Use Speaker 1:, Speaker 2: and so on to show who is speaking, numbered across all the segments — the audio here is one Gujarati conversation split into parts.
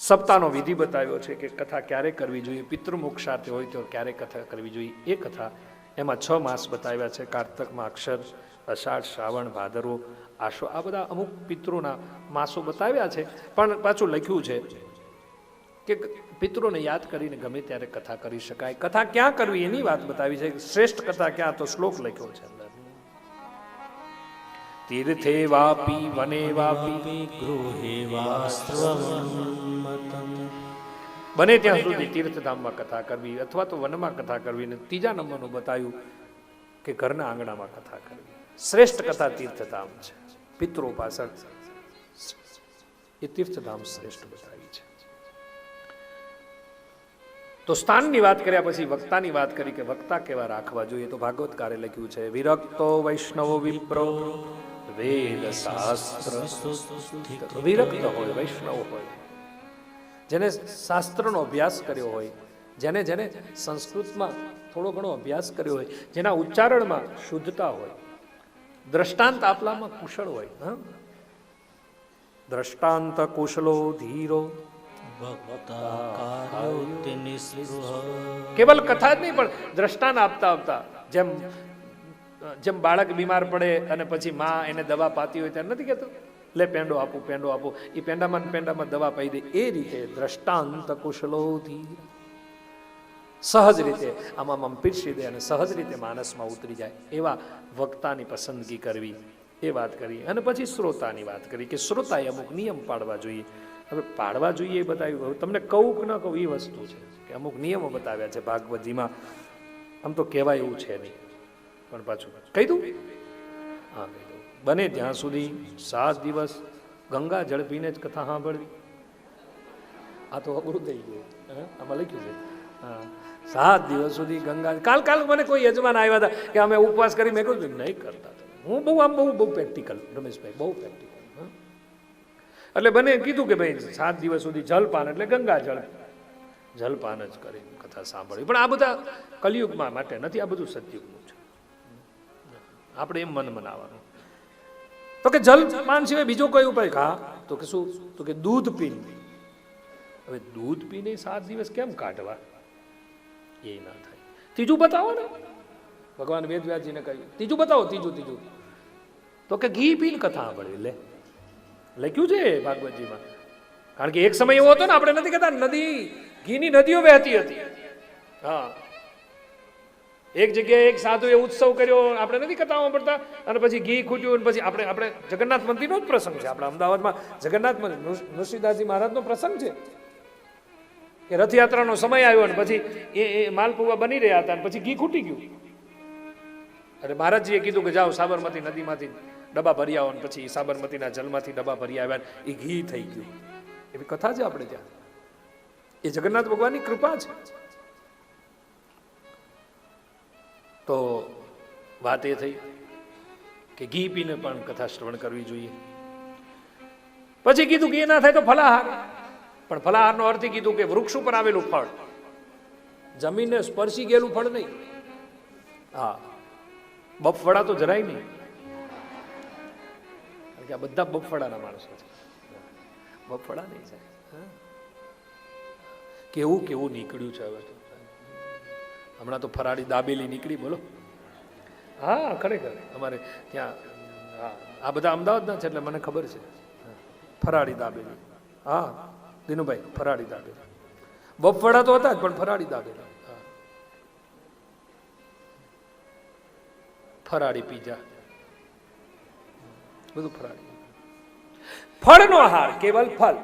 Speaker 1: સપ્તાહનો વિધિ બતાવ્યો છે કે કથા ક્યારે કરવી જોઈએ પિતૃ મોક્ષાર્થે હોય તો ક્યારે કથા કરવી જોઈએ, એ કથા એમાં છ માસ બતાવ્યા છે. કારતકમાં અક્ષર, અષાઢ, શ્રાવણ, ભાદરવો, આશો, આ બધા અમુક પિતૃના માસો બતાવ્યા છે. પણ પાછું લખ્યું છે કે પિતૃને યાદ કરીને ગમે ત્યારે કથા કરી શકાય. કથા ક્યાં કરવી એની વાત બતાવી છે. શ્રેષ્ઠ કથા ક્યાં? તો શ્લોક લખ્યો છે અંદર. તીર્થે વાપી, વને વાપી,
Speaker 2: ગૃહે વાસ્ત્વમન્મતમ
Speaker 1: બને ત્યાં સુધી તીર્થધામમાં કથા કરવી અથવા તો વનમાં કથા કરવી ને ત્રીજા નંબરનું બતાવ્યું કે ઘરના આંગણામાં કથા કરવી. શ્રેષ્ઠ કથા તીર્થધામ છે. પિત્રો પાછળ એ તીર્થધામ શ્રેષ્ઠ બતાવી છે. તો સ્થાનની વાત કર્યા પછી વક્તાની વાત કરી કે વક્તા કેવા રાખવા જોઈએ? તો ભાગવતકારે લખ્યું છે, વિરક્તો વૈષ્ણવો વિપ્રો વેદ શાસ્ત્ર વિરક્ત હોય, વૈષ્ણવ હોય. જેને શાસ્ત્રનો અભ્યાસ કર્યો હોય જેને જેને સંસ્કૃતમાં થોડો ઘણો અભ્યાસ કર્યો હોય જેના ઉચ્ચારણમાં શુદ્ધતા હોય દ્રષ્ટાંત આપલામાં કુશળ હોય હા? દ્રષ્ટાંત કુશલો ધીરો કેવલ કથા જ નહીં પણ દ્રષ્ટાંત આપતા આપતા જેમ જેમ બાળક બીમાર પડે અને પછી માં એને દવા પાતી હોય ત્યારે નથી કહેતો? લે પેંડો આપું પેંડો આપું. એ પેંડામાં પેંડામાં દવા પાઈ દે. એ રીતે દ્રષ્ટાંત કુશલોથી. સહજ રીતે આમાં આમ પીરસી દે અને સહજ રીતે માનસમાં ઉતરી જાય. એવા વક્તાની પસંદગી કરવી, એ વાત કરી અને પછી શ્રોતાની વાત કરી કે શ્રોતાએ અમુક નિયમ પાડવા જોઈએ. હવે પાડવા જોઈએ એ બતાવ્યું. તમને કહું કે ન કહું, એ વસ્તુ છે કે અમુક નિયમો બતાવ્યા છે ભાગવતજીમાં આમ તો કહેવાય એવું છે નહીં. પણ પાછું કહી દઉં. કહી બને ત્યાં સુધી સાત દિવસ ગંગા જળ પીને જ કથા સાંભળવી. આ તો અઘરું થઈ ગયું? આમાં લખ્યું છે. હા. સાત દિવસ સુધી ગંગા કાલ કાલ મને કોઈ યજમાન આવ્યા હતા કે અમે ઉપવાસ કરી મેં કહ્યું નહીં કરતા હું બહુ આમ બહુ બહુ પ્રેક્ટિકલ રમેશભાઈ, બહુ પ્રેક્ટિકલ એટલે બને કીધું કે ભાઈ, સાત દિવસ સુધી જલપાન એટલે ગંગા જળ. જલપાન જ કરી કથા સાંભળવી. પણ આ બધા કલિયુગમાં માટે નથી, આ બધું સતયુગનું છે. આપણે એમ મન મનાવવાનું. તો કે જલપાન સિવાય બીજો કોઈ ઉપાય? ખા તો કે શું? તો કે દૂધ પીને. હવે દૂધ પીને સાત દિવસ કેમ કાઢવા? એ ના થાય. ત્રીજું બતાવો ને. ભગવાન વેદવ્યાસજીને કહ્યું. ત્રીજું બતાવો, ત્રીજું ત્રીજું. તો કે ઘી પીને કથા સાંભળવી, લે. લખ્યું છે ભાગવતજીમાં. કારણ કે એક સમય એવો હતો ને, આપણે નથી કહેતા, નદી, ઘીની નદીઓ વહેતી હતી. હા. એક જગ્યાએ એક સાધુએ ઉત્સવ કર્યો, આપણે નથી કથાઓ પડતા અને પછી ઘી ખૂટ્યું, અને પછી આપણે આપણે જગન્નાથ મંદિરનો જ પ્રસંગ છે. આપણા અમદાવાદમાં જગન્નાથ મંદિર નૃષિદાસજી મહારાજનો પ્રસંગ છે. કે રથયાત્રાનો સમય આવ્યો અને પછી એ એ માલપુવા બની રહ્યા હતા અને પછી ઘી ખૂટી ગયું. અરે મહારાજજીએ કીધું કે જાઓ સાબરમતી નદીમાંથી ડબ્બા ભરી આવો અને પછી સાબરમતીના જલમાંથી ડબ્બા ભરી આવ્યા એ ઘી થઈ ગયું. એવી કથા છે આપણે ત્યાં. એ જગન્નાથ ભગવાનની કૃપા છે. તો વાત એ થઈ કે ઘી પીને પણ કથા શ્રવણ કરવી જોઈએ. પછી કીધું કે એ ના થાય તો ફલાહાર. પણ ફલાહારનો અર્થ કીધું કે વૃક્ષ ઉપર આવેલું ફળ. જમીનને સ્પર્શી ગયેલું ફળ નહીં. હા બફળા તો જરાય નહીં. કારણ કે આ બધા બફળાના માણસો છે. બફળા નહીં છે. કેવું કેવું નીકળ્યું છે હવે તો હમણાં તો ફરાળી દાબેલી નીકળી બોલો. હા ખરેખર. અમારે ત્યાં હા આ બધા અમદાવાદના છે એટલે મને ખબર છે. ફરાળી દાબેલી. હા દિનુભાઈ ફરાળી દાબેલી. બફળા તો હતા જ પણ ફરાળી દાબેલી. ફરાળી પીઝા. બધું ફરાળી. ફળનો હાર કેવલ ફળ.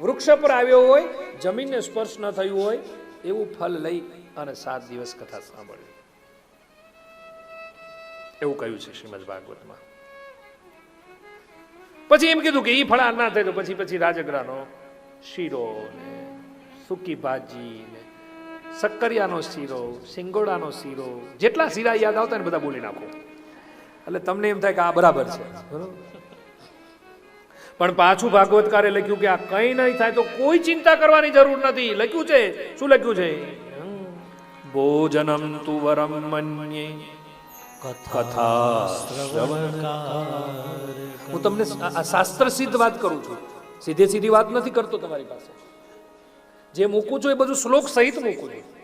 Speaker 1: વૃક્ષ પર આવ્યો હોય જમીનને સ્પર્શ ન થયું હોય એવું ફળ લઈ અને સાત દિવસ કથા સાંભળવી એવું કહ્યું છે શ્રીમદ ભાગવતમાં. પછી એમ કીધું કે એ ફળાર ના થાય તો પછી પછી રાજગરાનો શીરો ને સૂકી ભાજી ને શક્કરિયાનો શીરો, સિંગોડાનો શીરો, જેટલા શીરા યાદ આવતા ને બધા બોલી નાખો. એટલે તમને એમ થાય કે આ બરાબર છે. બરોબર? પણ પાછું ભાગવતકારે લખ્યું કે આ કંઈ નહીં થાય તો કોઈ ચિંતા કરવાની જરૂર નથી. લખ્યું છે? શું લખ્યું છે? ભોજનમ તુ વરમ મન્યે. કથા હું તમને શાસ્ત્ર સિદ્ધ વાત કરું છું. સીધે સીધી વાત નથી કરતો તમારી પાસે. જે મૂકું છું એ બધું શ્લોક સહિત મૂકું છું.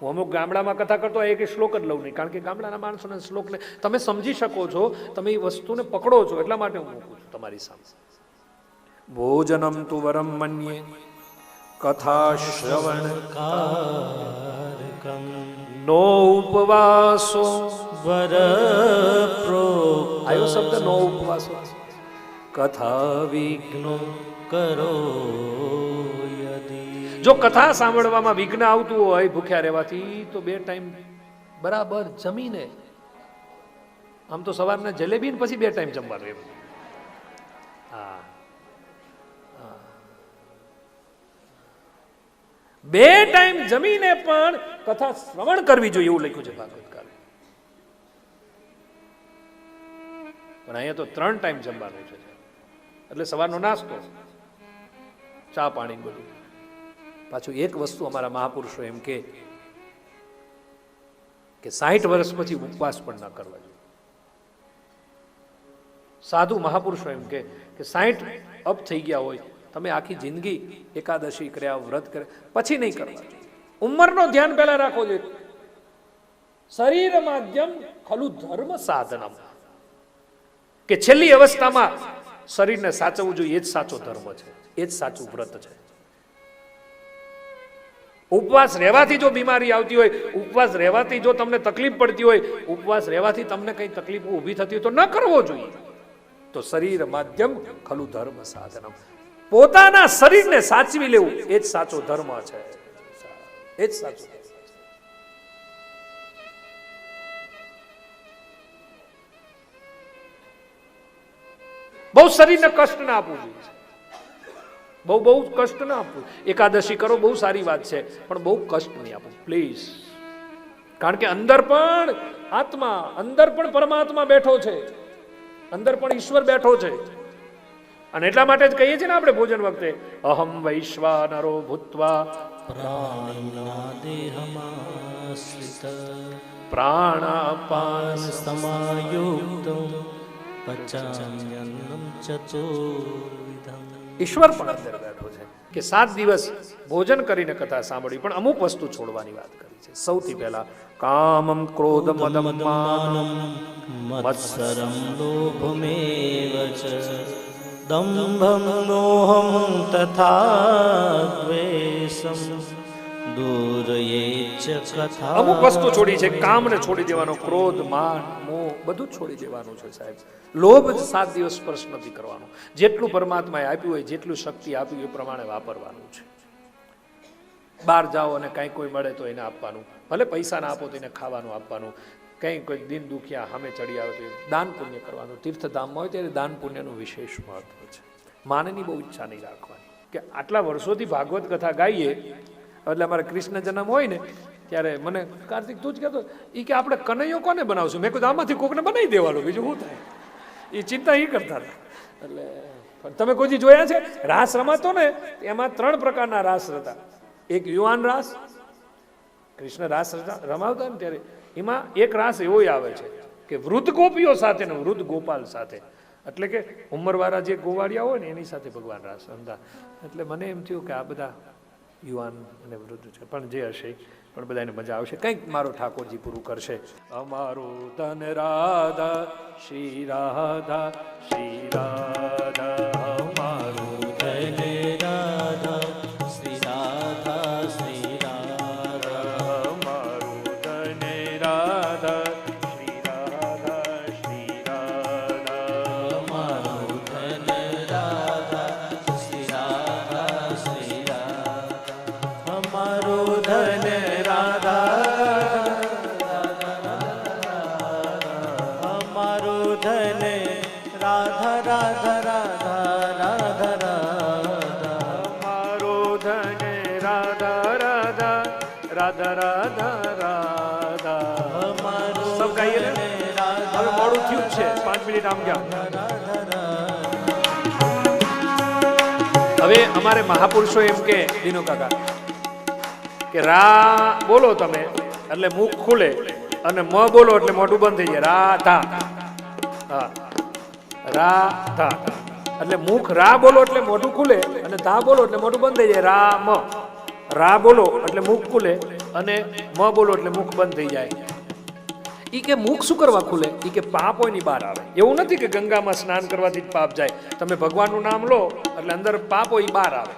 Speaker 1: હું અમુક ગામડામાં કથા કરતો એક શ્લોક જ લઉં નહીં કારણ કે ગામડાના માણસોને શ્લોકને તમે સમજી શકો છો તમે એ વસ્તુને પકડો છો એટલા માટે હું મૂકું છું તમારી સામે. ભોજનમ તુ વરમ મન્યે કથા શ્રવણ નો ઉપવાસો.
Speaker 2: વર
Speaker 1: આયો શબ્દ નો ઉપવાસો. કથા વિઘ્નો
Speaker 2: કરો.
Speaker 1: જો કથા સાંભળવામાં વિઘ્ન આવતું હોય, ભૂખ્યા રહેવાથી, તો બે ટાઈમ બરાબર જમીને, આમ તો સવારના જલેબી ને પછી બે ટાઈમ જમવાનું એમ. હા. બે ટાઈમ જમીને પણ કથા શ્રવણ કરવી જોઈએ એવું લખ્યું છે ભાગવતકારે પણ અહીંયા તો ત્રણ ટાઈમ જમવાનું છે. એટલે સવારનો નાસ્તો, ચા પાણી બધું. પાછું એક વસ્તુ અમારા મહાપુરુષો એમ કે કે સાહીઠ વર્ષ પછી ઉપવાસ પણ ન કરવા જોઈએ. સાધુ મહાપુરુષો એમ કે કે સાહીઠ અપ થઈ ગયા હોય, તમે આખી જિંદગી એકાદશી કર્યા, વ્રત કર્યા, પછી નહીં કરવા ઉંમરનો ધ્યાન પહેલા રાખવો જોઈએ. શરીર માધ્યમ ખલુ ધર્મ સાધનમ. કે છેલ્લી અવસ્થામાં શરીરને સાચવવું જોઈએ, એ જ સાચો ધર્મ છે, એ જ સાચું વ્રત છે. ઉપવાસ રહેવાથી જો બીમારી આવતી હોય, ઉપવાસ રહેવાથી જો તમને તકલીફ પડતી હોય, ઉપવાસ રહેવાથી તમને કઈ તકલીફ ઊભી થતી હોય તો ન કરવો જોઈએ. તો શરીર માધ્યમ ખલું ધર્મ સાધનમ. પોતાના શરીરને સાચવી લેવું એ જ સાચો ધર્મ છે. એ જ સાચો બહુ શરીરને કષ્ટ ના આપવું જોઈએ. બહુ બહુ કષ્ટ ના આપવું. એકાદશી કરો બહુ સારી વાત છે પણ બહુ કષ્ટ નહીં આપવું. પ્લીઝ કારણ કે અંદર પણ આત્મા અંદર પણ પરમાત્મા બેઠો છે. અંદર પણ ઈશ્વર બેઠો છે. અને એટલા માટે જ કહીએ છીએ ને આપણે ભોજન વખતે અહમ વૈશ્વાનરો ભૂત્વા
Speaker 2: ભૂતવા
Speaker 1: પ્રાણાપાન
Speaker 2: સમાયુક્ત પચામ્યન્નમ ચતુર્વિધમ
Speaker 1: ઈશ્વર પણ અંદર બેઠો છે કે સાત દિવસ ભોજન કરીને કથા સાંભળી પણ અમુક વસ્તુ છોડવાની વાત કરી છે. સૌથી પહેલા કામમ ક્રોધ મદમ માનમ
Speaker 2: મત્સરમ લોભમેવ ચ દંભમ મોહમ તથા દ્વેષમ.
Speaker 1: અમુક વસ્તુ છોડી છે, કામને છોડી દેવાનો ક્રોધ, માન, મોહ, બધું છોડી દેવાનું છે સાહેબ. લોભ જ સાત દિવસ સ્પર્શ નથી કરવાનો. જેટલું પરમાત્માએ આપ્યું હોય, જેટલું શક્તિ આપ્યું એ પ્રમાણે વાપરવાનું છે. બહાર જાઓ અને કાંઈ કોઈ મળે તો એને આપવાનું. ભલે પૈસા ના આપો તો એને ખાવાનું આપવાનું. કંઈ કોઈ દિન દુખિયા સામે ચડી આવે તો દાન પુણ્ય કરવાનું. તીર્થધામમાં હોય ત્યારે દાન પુણ્યનું વિશેષ મહત્વ છે. માનની બહુ ઈચ્છા નહીં રાખવાની. કે આટલા વર્ષોથી ભાગવત કથા ગાઈએ એટલે અમારે કૃષ્ણ જન્મ હોય ને, ત્યારે મને કાર્તિક તું જ કહેતો એ કે આપણે કનૈયો કોને બનાવશું? મેં કીધું, આમાંથી કોકને બનાવી દેવાનું, બીજું શું થાય? એ ચિંતા એ કરતા હતા. એટલે પણ તમે કોઈ જોયા છે? રાસ રમાતો ને, એમાં ત્રણ પ્રકારના રાસ હતા એક યુવાન રાસ, કૃષ્ણ રાસ રમાવતા ને ત્યારે એમાં એક રાસ એવો આવે છે કે વૃદ્ધ ગોપીઓ સાથે ને વૃદ્ધ ગોપાલ સાથે. એટલે કે ઉંમરવાળા જે ગોવાળિયા હોય ને, એની સાથે ભગવાન રાસ રમતા. એટલે મને એમ થયું કે આ બધા યુવાન અને વૃદ્ધ છે. પણ જે હશે, પણ બધાને મજા આવશે. કંઈક મારો ઠાકોરજી પૂરું કરશે. અમારું ધન રાધા, શ્રી રાધા શ્રી રાધા, અમારું
Speaker 2: રાધા રાધા રાધા
Speaker 1: સબ ગાઈએ ને? હવે મોડું થયું છે. પાંચ મિનિટ આમ ગયા. હવે અમારે મહાપુરુષો એમ કે દીનો કાકા કે રા બોલો તમે એટલે મુખ ખુલે અને મ બોલો એટલે મોઢું બંધ થઈ જાય. રાધા. હા. રાધા. એટલે મુખ રા બોલો એટલે મોઢું ખુલે અને ધા બોલો એટલે મોઢું બંધ થઈ જાય. રામ. રા બોલો એટલે મુખ ખુલે. અને મ બોલો એટલે મુખ બંધ થઈ જાય. એ કે મુખ શું કરવા ખુલે? ઈ કે પાપ હોયની બહાર આવે. એવું નથી કે ગંગામાં સ્નાન કરવાથી જ પાપ જાય. તમે ભગવાનનું નામ લો, એટલે અંદર પાપ હોય બહાર આવે.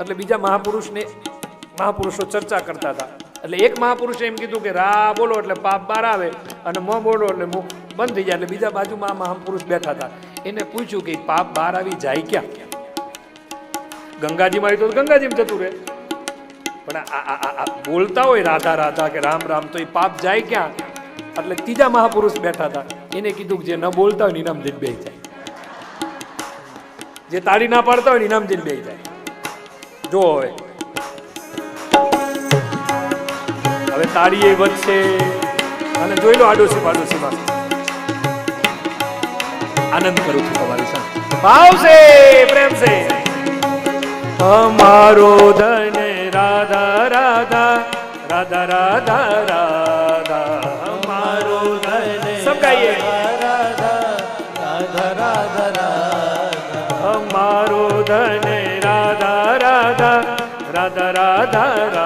Speaker 1: એટલે બીજા મહાપુરુષને મહાપુરુષો ચર્ચા કરતા હતા. એટલે એક મહાપુરુષે એમ કીધું કે રા બોલો એટલે પાપ બહાર આવે અને મ બોલો એટલે મુખ બંધ થઈ જાય. એટલે બીજા બાજુમાં મહાપુરુષ બેઠા હતા. એને પૂછ્યું કે પાપ બહાર આવી જાય ક્યાં? ગંગાજીમાં મારી તો ગંગાજીમાં જતું રહે. પણ બોલતા હોય રાધા રાધા કે રામ રામ, તો એ પાપ જાય ક્યાં? એટલે ત્રીજા મહાપુરુષ બેઠા હતા. એને કીધું જે ન બોલતા હોય ઇનામ જઈને બે જાય. જે તાળી ના પાડતા હોય ઇનામ જઈને બે જાય. જો હવે. હવે તાળી એ વધશે. અને જોઈ લો આડોશી પાડોશીમાં આનંદ કરું છું તમારી સાથે. ભાવશે પ્રેમ છે અમારો ધન રાધા રાધા રાધા રાધા રાધા મારો સબ ગાઈએ
Speaker 2: રાધા રાધા રાધા
Speaker 1: મારો ધન રાધા રાધા રાધા રાધા રાધા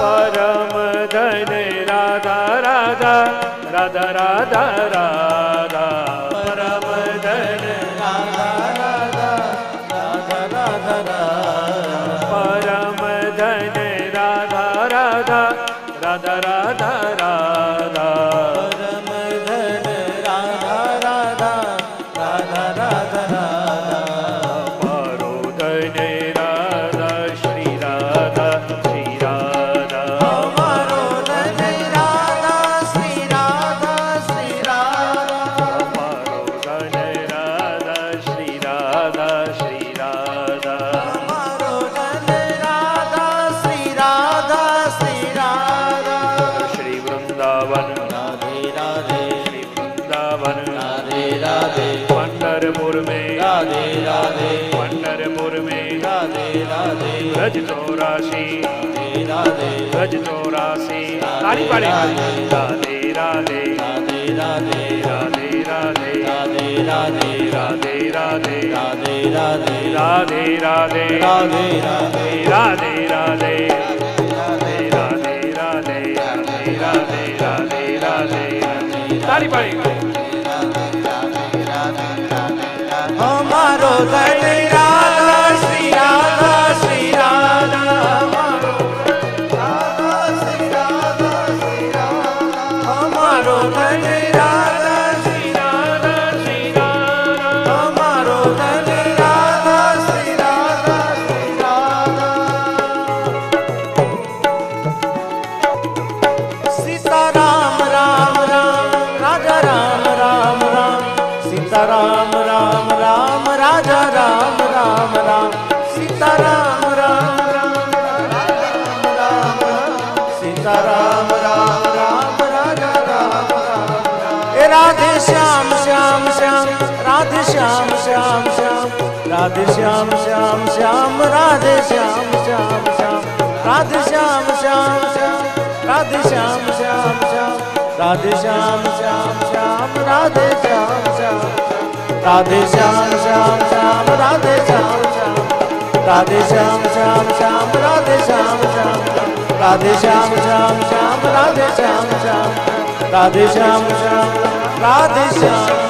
Speaker 1: પરમ ધન રાધા રાધા રાધા રાધા રાધા ગજ ચોરાશી ગજ ચોરાશી તારી પાડે રાધે રાધે રાધે રાધે રાધે રાધે રાધે રાધે રાધે
Speaker 2: રાધે રાધે રાધે રાધે રાધે રાધે રાધે રાધે શ્યામ શ્યામ શ્યામ રાધે શ્યામ શ્યામ શ્યામ રાધે શ્યામ શ્યામ શ્યામ રાધે શ્યામ શ્યામ શ્યામ રાધે શ્યામ શ્યામ શ્યામ રાધે શ્યામ શ્યામ રાધે શ્યામ શ્યામ શ્યામ રાધે શ્યામ શ્યામ રાધે શ્યામ શ્યામ શ્યામ રાધે શ્યામ શ્યામ રાધે શ્યામ શ્યામ શ્યામ રાધે શ્યામ શ્યામ રાધે શ્યામ શ્યામ રાધે શ્યામ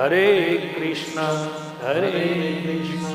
Speaker 1: હરે કૃષ્ણ હરે કૃષ્ણ